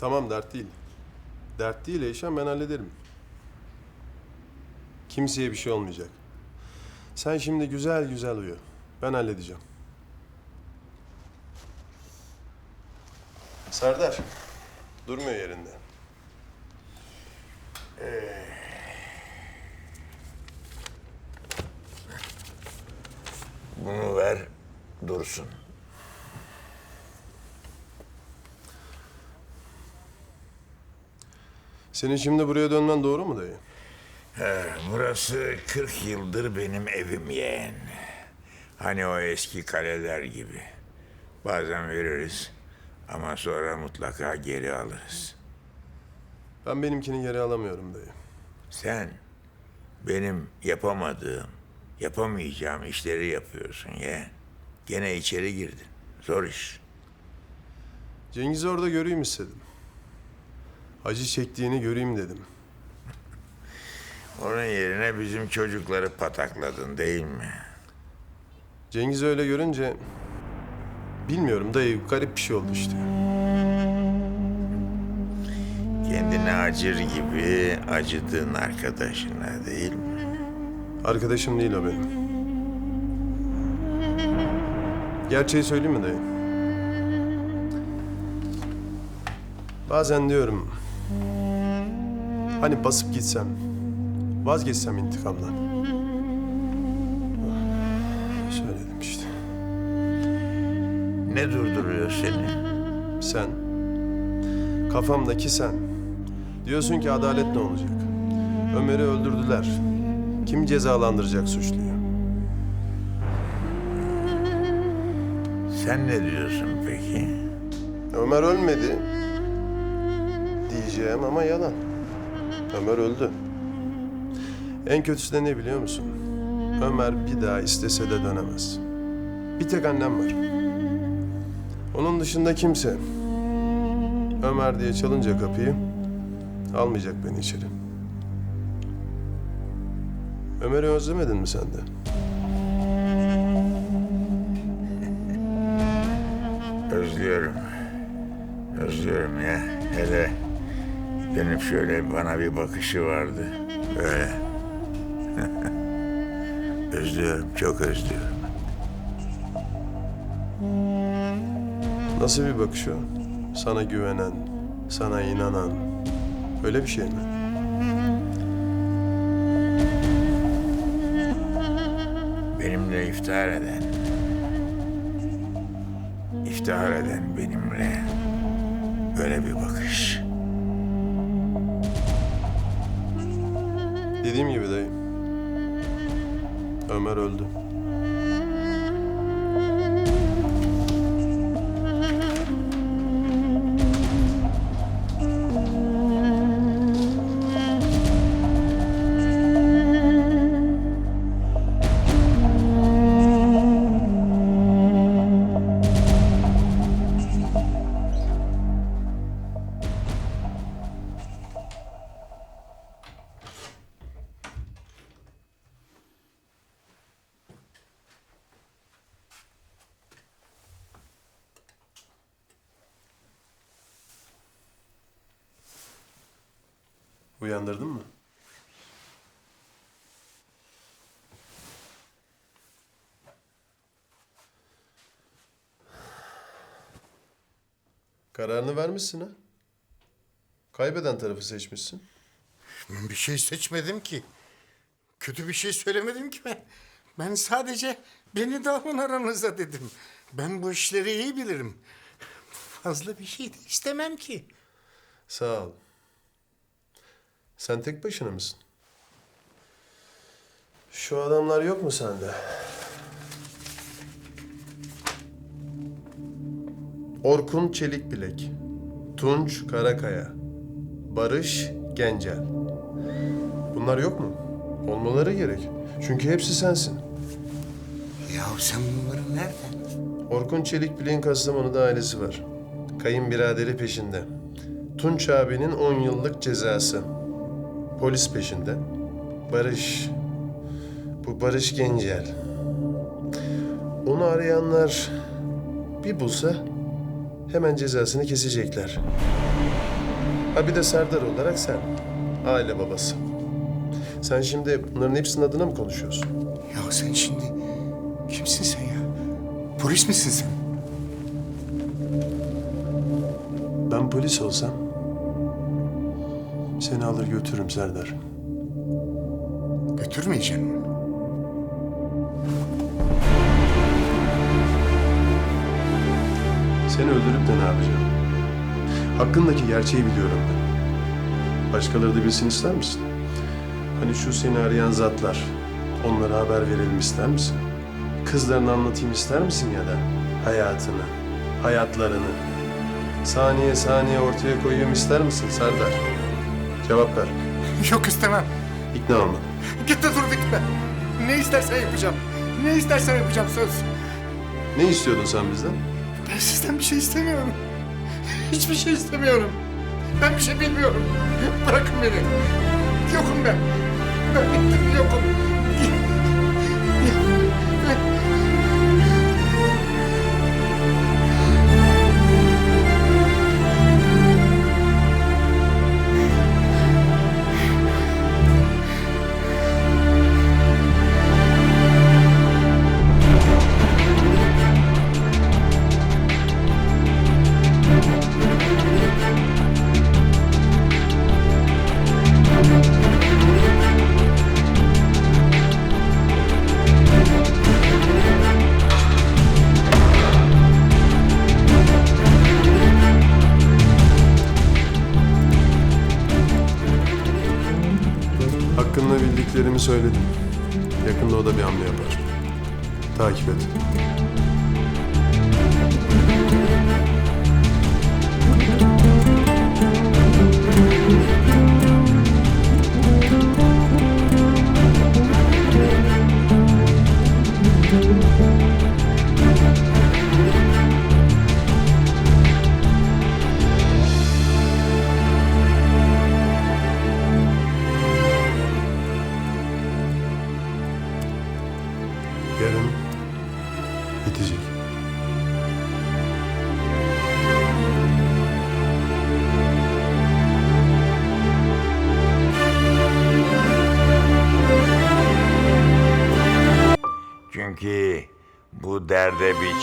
Tamam dert değil. Dert değil Eyşan ben hallederim. Kimseye bir şey olmayacak. Sen şimdi güzel güzel uyu. Ben halledeceğim. Serdar. Durmuyor yerinde. Bunu ver dursun. Senin şimdi buraya dönmen doğru mu dayı? Burası 40 yıldır benim evim yeğen. Hani o eski kaleler gibi. Bazen veririz ama sonra mutlaka geri alırız. Ben benimkini geri alamıyorum dayı. Sen benim yapamadığım, yapamayacağım işleri yapıyorsun ya. Gene içeri girdin. Zor iş. Cengiz'i orada göreyim istedim. Acı çektiğini göreyim dedim. Onun yerine bizim çocukları patakladın değil mi? Cengiz öyle görünce... Bilmiyorum dayı garip bir şey oldu işte. Kendine acır gibi acıdığın arkadaşına değil mi? Arkadaşım değil o benim. Gerçeği söyleyeyim mi dayı? Bazen diyorum... Hani basıp gitsem, vazgeçsem intikamdan. Söyledim işte. Ne durduruyor seni? Sen, kafamdaki sen. Diyorsun ki adalet ne olacak? Ömer'i öldürdüler. Kim cezalandıracak suçluyu? Sen ne diyorsun peki? Ömer ölmedi diyeceğim ama yalan. Ömer öldü. En kötüsü de ne biliyor musun? Ömer bir daha istese de dönemez. Bir tek annem var. Onun dışında kimse Ömer diye çalınca kapıyı almayacak beni içeri. Ömer'i özlemedin mi sen de? Özlüyorum. Özlüyorum ya. Hele dönüp şöyle bana bir bakışı vardı. Böyle. özlüyorum, çok özlüyorum. Nasıl bir bakış o? Sana güvenen, sana inanan. Öyle bir şey mi? Benimle iftihar eden, iftihar eden benimle böyle bir bakış. Dediğim gibi dayı. Ömer öldü. Uyandırdın mı? Kararını vermişsin ha? Kaybeden tarafı seçmişsin. Ben bir şey seçmedim ki. Kötü bir şey söylemedim ki ben. Ben sadece beni de alın aranıza dedim. Ben bu işleri iyi bilirim. Fazla bir şey de istemem ki. Sağ ol. Sen tek başına mısın? Şu adamlar yok mu sende? Orkun Çelikbilek, Tunç Karakaya, Barış Gencel. Bunlar yok mu? Olmaları gerek. Çünkü hepsi sensin. Ya sen bunları nereden? Orkun Çelikbilek'in Kastamonu'da ailesi var. Kayınbiraderi peşinde. Tunç abinin 10 yıllık cezası. Polis peşinde. Barış. Bu Barış Gencel. Onu arayanlar bir bulsa hemen cezasını kesecekler. Ha bir de Serdar olarak sen. Aile babası. Sen şimdi bunların hepsinin adına mı konuşuyorsun? Ya sen şimdi kimsin sen ya? Polis misin sen? Ben polis olsam seni alır götürürüm Serdar. Götürmeyeceksin mi? Seni öldürüp de ne yapacağım? Hakkındaki gerçeği biliyorum ben. Başkaları da bilsin ister misin? Hani şu seni arayan zatlar, onlara haber verelim ister misin? Kızlarını anlatayım ister misin ya da hayatını, hayatlarını? Saniye saniye ortaya koyayım ister misin Serdar? Cevap ver. Yok istemem. İkna olma. Git de dur gitme. Ne istersen yapacağım. Ne istersen yapacağım söz. Ne istiyordun sen bizden? Ben sizden bir şey istemiyorum. Hiçbir şey istemiyorum. Ben bir şey bilmiyorum. Bırakın beni. Yokum ben. Ben bittim yokum.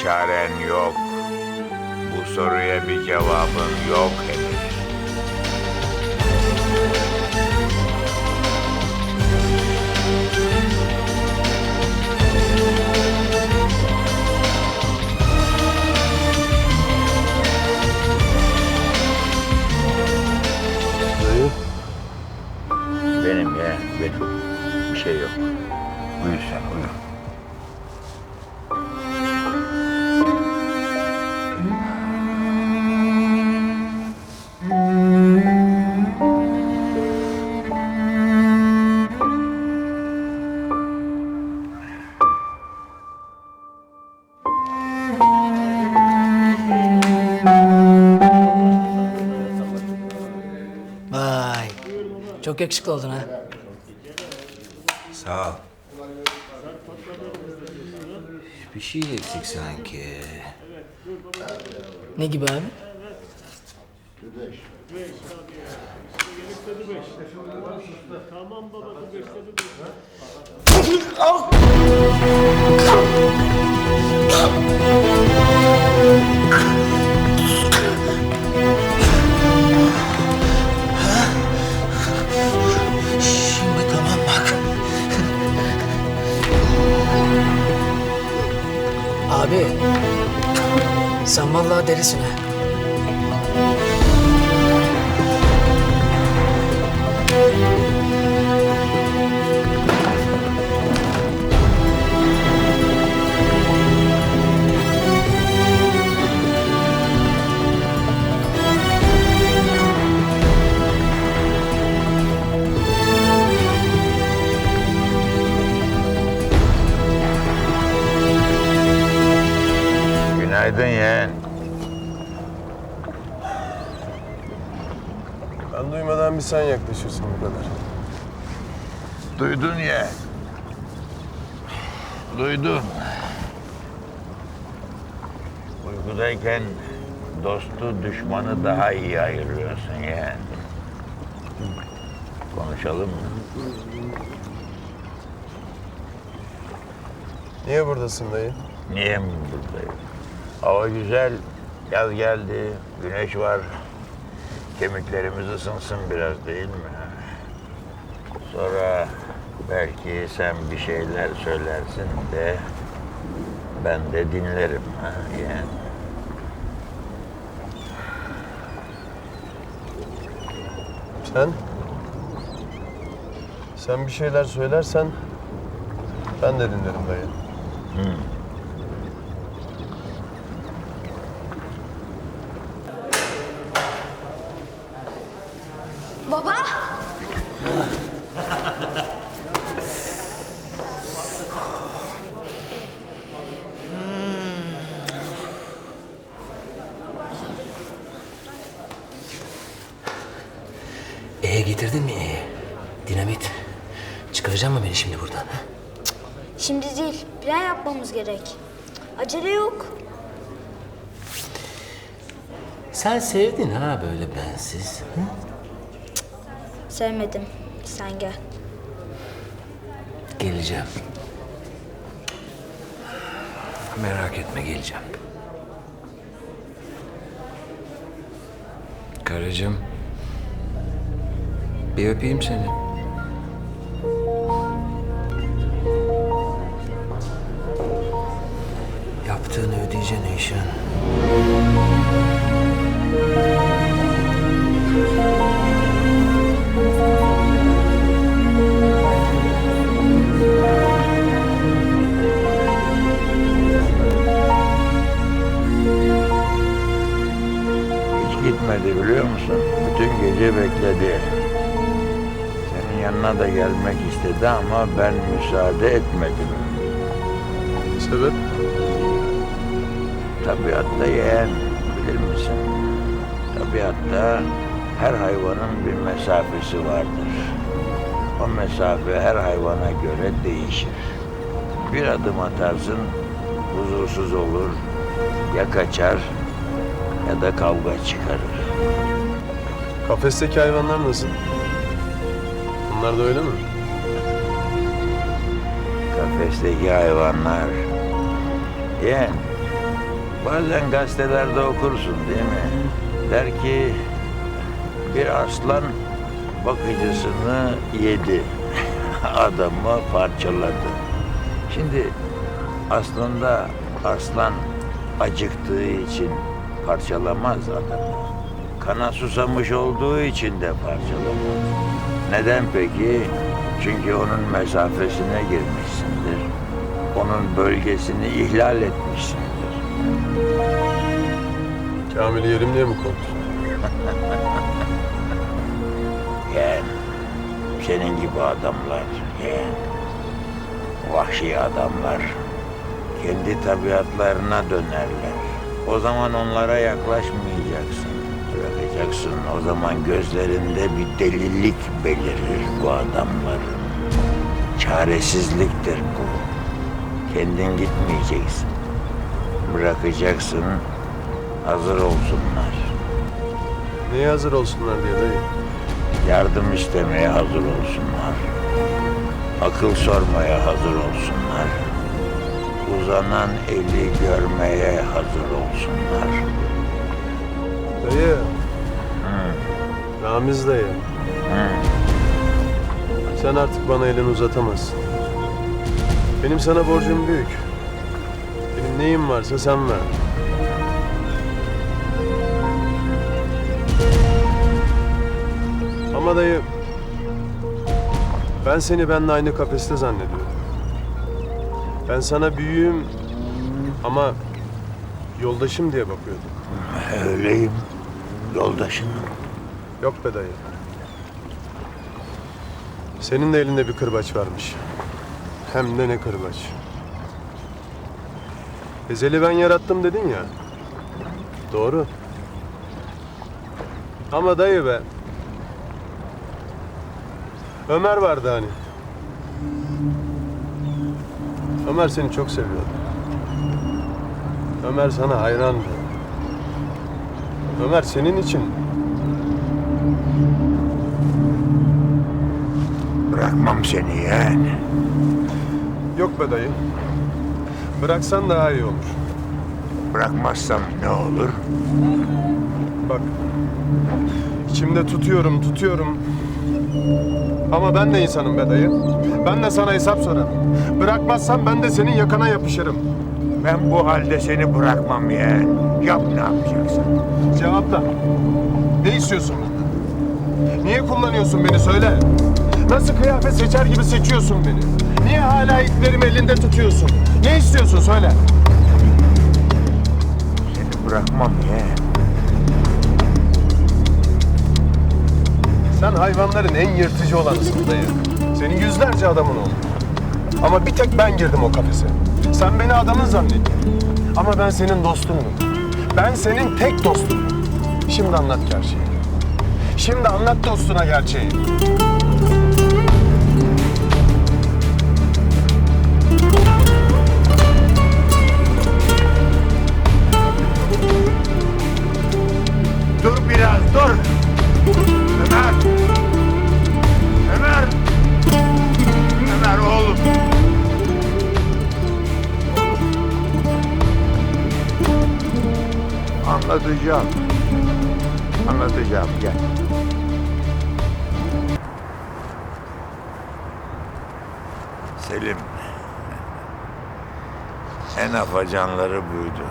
Çaren yok. Bu soruya bir cevabın yok henüz. Benim ya, benim. Bir şey yok. Uyu sen, uyu. Çok yakışıklı oldun ha. Sağ ol. Bir şey eksik sanki. Ne gibi abi? Abi. Sen vallahi delisin ha. Sen yaklaşırsın bu kadar. Duydun ya. Duydun. Uykudayken dostu düşmanı daha iyi ayırıyorsun yeğen. konuşalım mı? Niye buradasın dayı? Niye mi buradayım? Hava güzel, yaz geldi, güneş var. Kemiklerimiz ısınsın biraz değil mi? Sonra belki sen bir şeyler söylersin de ben de dinlerim. Ha, yani. Sen? Sen bir şeyler söylersen ben de dinlerim dayı. Baba! E getirdin mi E? Dinamit. Çıkaracak mı beni şimdi buradan? ha? Şimdi değil, plan yapmamız gerek. Acele yok. Sen sevdin ha böyle bensiz. Hı? Sevmedim. Sen gel. Geleceğim. Merak etme geleceğim. Karıcığım. Bir öpeyim seni. Yaptığını ödeyeceksin Eyşan. Biliyor musun? Bütün gece bekledi. Senin yanına da gelmek istedi ama ben müsaade etmedim. Sebep? Tabiatta yeğen bilir misin? Tabiatta her hayvanın bir mesafesi vardır. O mesafe her hayvana göre değişir. Bir adım atarsın, huzursuz olur, ya kaçar ya da kavga çıkarır. Kafesteki hayvanlar nasıl? Bunlar da öyle mi? Kafesteki hayvanlar. Yeğen, bazen gazetelerde okursun değil mi? Der ki bir aslan bakıcısını yedi. Adamı parçaladı. Şimdi aslında aslan acıktığı için parçalamaz adamı. Kana susamış olduğu için de parçalamaz. Neden peki? Çünkü onun mesafesine girmişsindir. Onun bölgesini ihlal etmişsindir. Kamil'i yerim diye mi korktun? Yeğen, senin gibi adamlar, yeğen, vahşi adamlar kendi tabiatlarına dönerler. O zaman onlara yaklaşmayacaksın, bırakacaksın. O zaman gözlerinde bir delilik belirir bu adamların. Çaresizliktir bu. Kendin gitmeyeceksin. Bırakacaksın, hazır olsunlar. Neye hazır olsunlar diye dayı? Yardım istemeye hazır olsunlar. Akıl sormaya hazır olsunlar. Uzanan eli görmeye hazır olsunlar. Dayı. Ramiz dayı. Sen artık bana elini uzatamazsın. Benim sana borcum büyük. Benim neyim varsa sen ver. Ama dayı... Ben seni benimle aynı kafeste zannediyorum. Ben sana büyüğüm ama yoldaşım diye bakıyordum. Öyleyim. Yoldaşınım. Yok be dayı. Senin de elinde bir kırbaç varmış. Hem de ne kırbaç. Ezeli ben yarattım dedin ya. Doğru. Ama dayı be. Ömer vardı hani. Ömer seni çok seviyordu. Ömer sana hayrandı. Ömer senin için Bırakmam seni yeğen. Yok be dayı. Bıraksan daha iyi olur. Bırakmazsam ne olur? Bak. İçimde tutuyorum, tutuyorum. Ama ben de insanım be dayı. Ben de sana hesap sorarım. Bırakmazsan ben de senin yakana yapışırım. Ben bu halde seni bırakmam yeğen. Yap ne yapacaksın? Cevapla. Ne istiyorsun benden? Niye kullanıyorsun beni söyle. Nasıl kıyafet seçer gibi seçiyorsun beni? Niye hala iplerimi elinde tutuyorsun? Ne istiyorsun söyle. Seni bırakmam yeğen. Sen hayvanların en yırtıcı olanısın dayı. Senin yüzlerce adamın oldu. Ama bir tek ben girdim o kafese. Sen beni adamın zannettin. Ama ben senin dostunum. Ben senin tek dostunum. Şimdi anlat gerçeği. Şimdi anlat dostuna gerçeği. En afacanları buydu.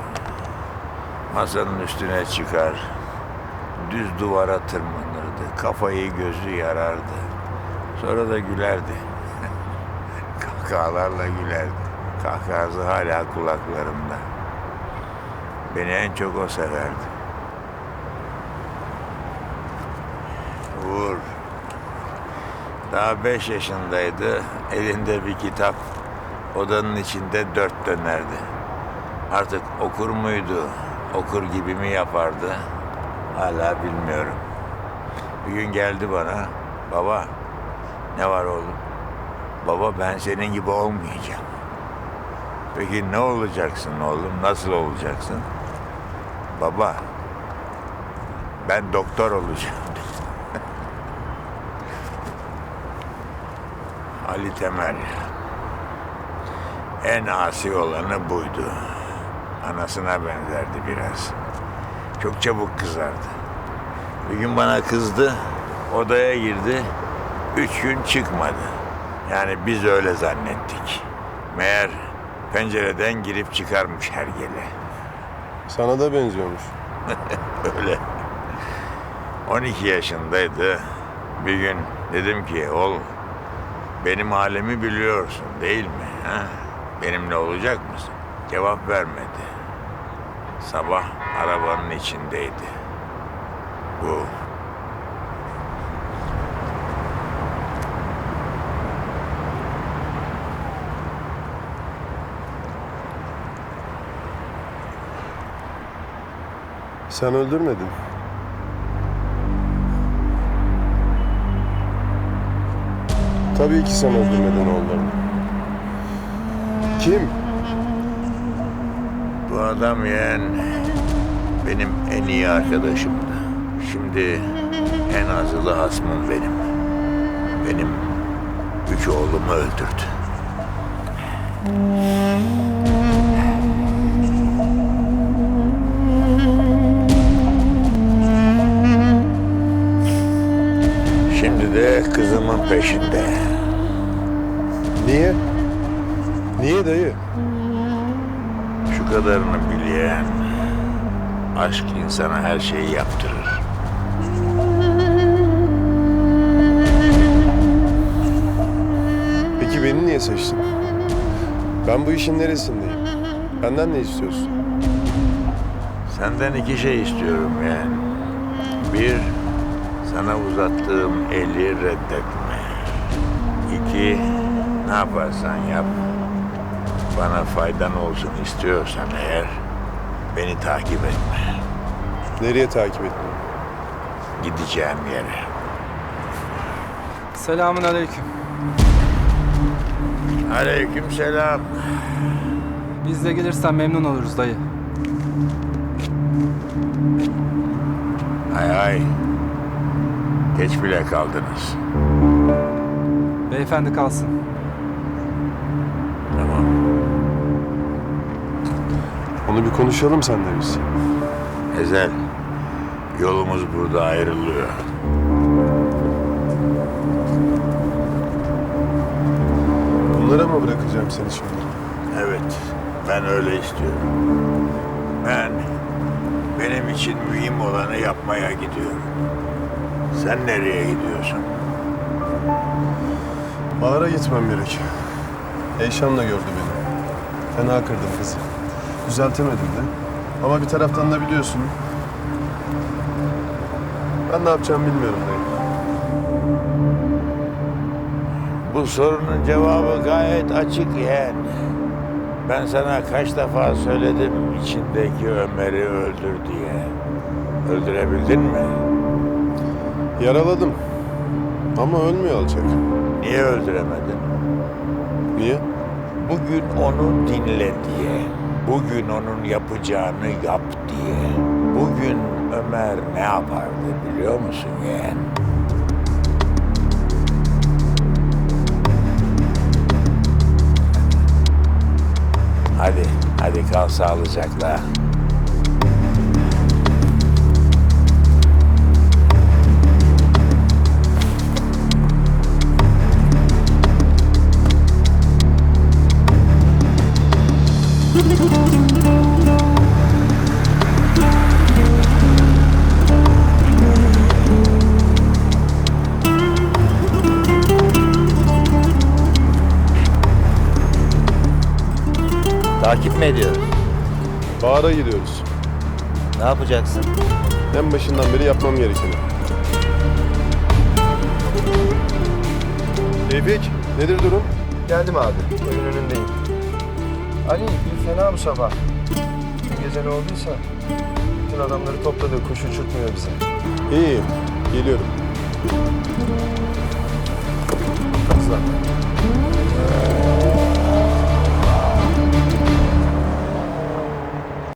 Masanın üstüne çıkar, düz duvara tırmanırdı, kafayı gözü yarardı. Sonra da gülerdi. Kahkahalarla gülerdi. Kahkahası hala kulaklarımda. Beni en çok o severdi. Uğur. Daha beş yaşındaydı. Elinde bir kitap. Odanın içinde dört dönerdi. Artık okur muydu? Okur gibi mi yapardı? Hala bilmiyorum. Bir gün geldi bana. Baba, ne var oğlum? Baba ben senin gibi olmayacağım. Peki ne olacaksın oğlum? Nasıl olacaksın? Baba, ben doktor olacağım. Ali Temel. En asi olanı buydu. Anasına benzerdi biraz. Çok çabuk kızardı. Bir gün bana kızdı, odaya girdi. Üç gün çıkmadı. Yani biz öyle zannettik. Meğer pencereden girip çıkarmış her gele. Sana da benziyormuş. Öyle. 12 yaşındaydı. Bir gün dedim ki oğlum benim halimi biliyorsun değil mi? Ha? Benimle olacak mısın? Cevap vermedi. Sabah arabanın içindeydi. Bu. Sen öldürmedin. Tabii ki sen öldürmedin oğullarını. Kim? Bu adam yeğen benim en iyi arkadaşımdı. Şimdi en azılı hasmım benim. Benim üç oğlumu öldürdü. Şimdi de kızımın peşinde. Niye? Niye dayı? Kadarını bileyen aşk insana her şeyi yaptırır. Peki beni niye seçtin? Ben bu işin neresindeyim? Benden ne istiyorsun? Senden iki şey istiyorum yani. Bir, sana uzattığım eli reddetme. İki, ne yaparsan yap. Bana faydan olsun istiyorsan eğer beni takip etme. Nereye takip ettin? Gideceğim yere. Selamun aleyküm. Aleyküm selam. Biz de gelirsen memnun oluruz dayı. Hay hay. Geç bile kaldınız. Beyefendi kalsın. Onu bir konuşalım sen de biz. Ezel, yolumuz burada ayrılıyor. Bunlara mı bırakacağım seni şimdi? Evet, ben öyle istiyorum. Ben benim için mühim olanı yapmaya gidiyorum. Sen nereye gidiyorsun? Bahar'a gitmem gerek. Eyşan da gördü beni. Fena kırdım kızı. Düzeltemedim de. Ama bir taraftan da biliyorsun. Ben ne yapacağımı bilmiyorum dayı. Bu sorunun cevabı gayet açık yeğen. Ben sana kaç defa söyledim içindeki Ömer'i öldür diye. Öldürebildin mi? Yaraladım. Ama ölmüyor olacak. Niye öldüremedin? Niye? Bugün onu dinle diye. Bugün onun yapacağını yap diye. Bugün Ömer ne yapardı biliyor musun yeğen? Hadi, hadi kal sağlıcakla. Takip mi ediyoruz? Bahar'a gidiyoruz. Ne yapacaksın? En başından beri yapmam gerekeni. Tevfik, nedir durum? Geldim abi. Evin önündeyim. Ali bir fena bu sabah. Dün gece ne olduysa bütün adamları topladı. Kuş uçurtmuyor bize. İyi, geliyorum. Hızlan. Ee...